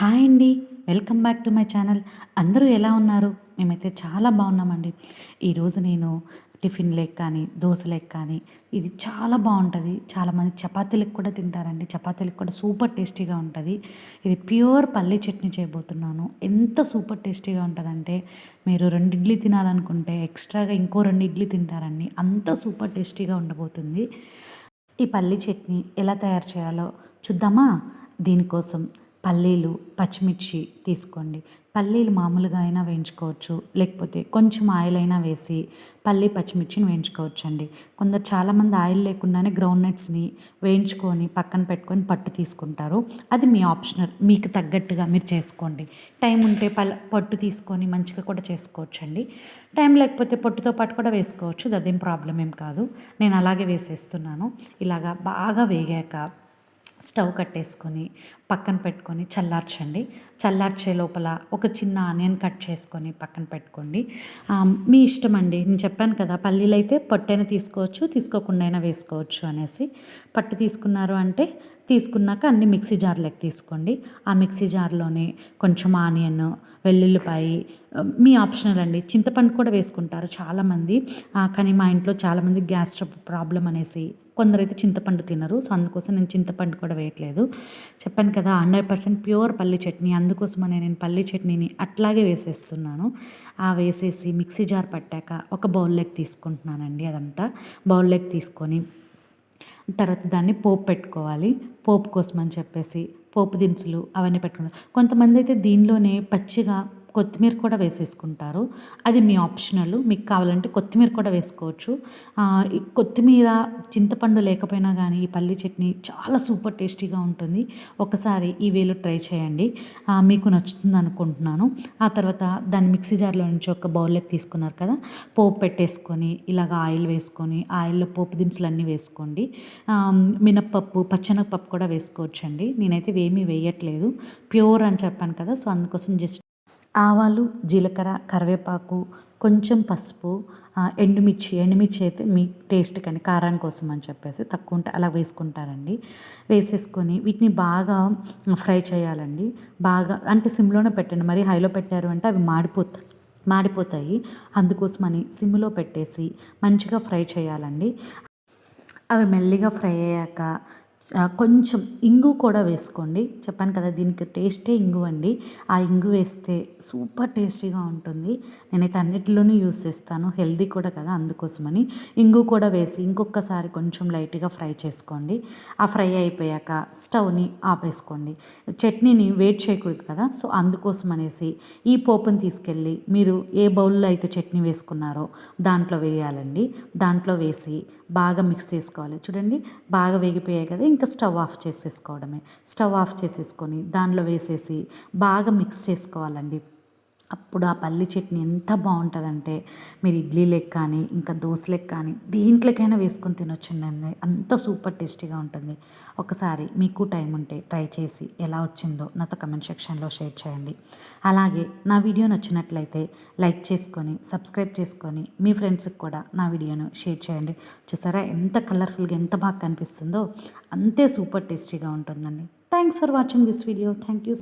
Hi అండి. Welcome back to my channel. అందరూ ఎలా ఉన్నారు? మేమైతే చాలా బాగున్నామండి. ఈరోజు నేను టిఫిన్ లేక్ కానీ దోశలకు కానీ ఇది చాలా బాగుంటుంది. చాలామంది చపాతీలకు కూడా తింటారండి. చపాతీలకు కూడా సూపర్ టేస్టీగా ఉంటుంది. ఇది ప్యూర్ పల్లీ చట్నీ చేయబోతున్నాను. ఎంత సూపర్ టేస్టీగా ఉంటుందంటే మీరు రెండు ఇడ్లీ తినాలనుకుంటే ఎక్స్ట్రాగా ఇంకో రెండు ఇడ్లీ తింటారండి. అంత సూపర్ టేస్టీగా ఉండబోతుంది. ఈ పల్లీ చట్నీ ఎలా తయారు చేయాలో చూద్దామా? దీనికోసం పల్లీలు పచ్చిమిర్చి తీసుకోండి. పల్లీలు మామూలుగా అయినా వేయించుకోవచ్చు. లేకపోతే కొంచెం ఆయిల్ అయినా వేసి పల్లీ పచ్చిమిర్చిని వేయించుకోవచ్చు అండి కొందరు చాలామంది ఆయిల్ లేకుండానే గ్రౌండ్ నట్స్ని వేయించుకొని పక్కన పెట్టుకొని పట్టు తీసుకుంటారు. అది మీ ఆప్షనల్ మీకు తగ్గట్టుగా మీరు చేసుకోండి. టైం ఉంటే పల్ పట్టు తీసుకొని మంచిగా కూడా చేసుకోవచ్చు అండి టైం లేకపోతే పొట్టుతో పాటు కూడా వేసుకోవచ్చు. అదేం ప్రాబ్లం ఏం కాదు. నేను అలాగే వేసేస్తున్నాను. ఇలాగా బాగా వేగాక స్టవ్ కట్టేసుకొని పక్కన పెట్టుకొని చల్లార్చండి. చల్లార్చే లోపల ఒక చిన్న ఆనియన్ కట్ చేసుకొని పక్కన పెట్టుకోండి. మీ ఇష్టం అండి. నేను చెప్పాను కదా పల్లీలు అయితే పొట్టైనా తీసుకోవచ్చు తీసుకోకుండా అయినా వేసుకోవచ్చు అనేసి. పట్టు తీసుకున్నారు అంటే తీసుకున్నాక అన్ని మిక్సీ జార్లోకి తీసుకోండి. ఆ మిక్సీ జార్లోనే కొంచెం ఆనియన్ వెల్లుల్లిపాయి మీ ఆప్షనల్ అండి. చింతపండు కూడా వేసుకుంటారు చాలామంది. కానీ మా ఇంట్లో చాలామంది గ్యాస్ ప్రాబ్లం అనేసి కొందరైతే చింతపండు తినరు. సో అందుకోసం నేను చింతపండు కూడా వేయట్లేదు. చెప్పాను కదా హండ్రెడ్ పర్సెంట్ ప్యూర్ పల్లి చట్నీ. అందుకోసమనే నేను పల్లి చట్నీని అట్లాగే వేసేస్తున్నాను. ఆ వేసేసి మిక్సీ జార్ పట్టాక ఒక బౌల్లోకి తీసుకుంటున్నానండి అదంతా. బౌల్లోకి తీసుకొని తర్వాత దాన్ని పోపు పెట్టుకోవాలి. పోపు కోసం అని చెప్పేసి పోపు దినుసులు అవన్నీ పెట్టుకున్నారు కొంతమంది అయితే దీనిలోనే పచ్చిగా కొత్తిమీర కూడా వేసేసుకుంటారు. అది మీ ఆప్షనల్. మీకు కావాలంటే కొత్తిమీర కూడా వేసుకోవచ్చు. ఈ కొత్తిమీర చింతపండు లేకపోయినా కానీ ఈ పల్లి చట్నీ చాలా సూపర్ టేస్టీగా ఉంటుంది. ఒకసారి ఈ వేలు ట్రై చేయండి. మీకు నచ్చుతుంది అనుకుంటున్నాను. ఆ తర్వాత దాన్ని మిక్సీ జార్లో నుంచి ఒక బౌల్లోకి తీసుకున్నారు కదా పోపు పెట్టేసుకొని ఇలాగ ఆయిల్ వేసుకొని ఆయిల్లో పోపు దినుసులు అన్నీ వేసుకోండి మినప్పప్పు పచ్చనపప్పు కూడా వేసుకోవచ్చండి. నేనైతే ఏమీ వేయట్లేదు. ప్యూర్ అని చెప్పాను కదా సో అందుకోసం జస్ట్ ఆవాలు జీలకర్ర కరివేపాకు కొంచెం పసుపు ఎండుమిర్చి ఎండుమిర్చి అయితే మీ టేస్ట్ కానీ కారం కోసం అని చెప్పేసి తక్కువ ఉంటే అలా వేసుకుంటారండి. వేసేసుకొని వీటిని బాగా ఫ్రై చేయాలండి. బాగా అంటే సిమ్లోనే పెట్టండి. మరి హైలో పెట్టారు అంటే అవి మాడిపోతాయి మాడిపోతాయి. అందుకోసమని సిమ్లో పెట్టేసి మంచిగా ఫ్రై చేయాలండి. అవి మెల్లిగా ఫ్రై అయ్యాక కొంచెం ఇంగు కూడా వేసుకోండి. చెప్పాను కదా దీనికి టేస్టే ఇంగు అండి. ఆ ఇంగు వేస్తే సూపర్ టేస్టీగా ఉంటుంది. నేనైతే అన్నిటిలోనూ యూస్ చేస్తాను. హెల్దీ కూడా కదా అందుకోసమని. ఇంగు కూడా వేసి ఇంకొకసారి కొంచెం లైట్గా ఫ్రై చేసుకోండి. ఆ ఫ్రై అయిపోయాక స్టవ్ని ఆపేసుకోండి. చట్నీని వేట్ చేయకూడదు కదా సో అందుకోసం అనేసి ఈ పోపుని తీసుకెళ్ళి మీరు ఏ బౌల్లో అయితే చట్నీ వేసుకున్నారో దాంట్లో వేయాలండి. దాంట్లో వేసి బాగా మిక్స్ చేసుకోవాలి. చూడండి బాగా వేగిపోయాయి కదా ఇంకా స్టవ్ ఆఫ్ చేసేసుకోవడమే. స్టవ్ ఆఫ్ చేసేసుకొని దానిలో వేసేసి బాగా మిక్స్ చేసుకోవాలండి. అప్పుడు ఆ పల్లి చట్నీ ఎంత బాగుంటుందంటే మీరు ఇడ్లీలకు కానీ ఇంకా దోశలకు కానీ దేంట్లోకైనా వేసుకొని తినొచ్చండి. అంత సూపర్ టేస్టీగా ఉంటుంది. ఒకసారి మీకు టైం ఉంటే ట్రై చేసి ఎలా వచ్చిందో నాతో కమెంట్ సెక్షన్లో షేర్ చేయండి. అలాగే నా వీడియో నచ్చినట్లయితే లైక్ చేసుకొని సబ్స్క్రైబ్ చేసుకొని మీ ఫ్రెండ్స్కి కూడా నా వీడియోను షేర్ చేయండి. చూసారా ఎంత కలర్ఫుల్గా ఎంత బాగా కనిపిస్తుందో అంతే సూపర్ టేస్టీగా ఉంటుందండి. Thanks for watching this video. Thank you.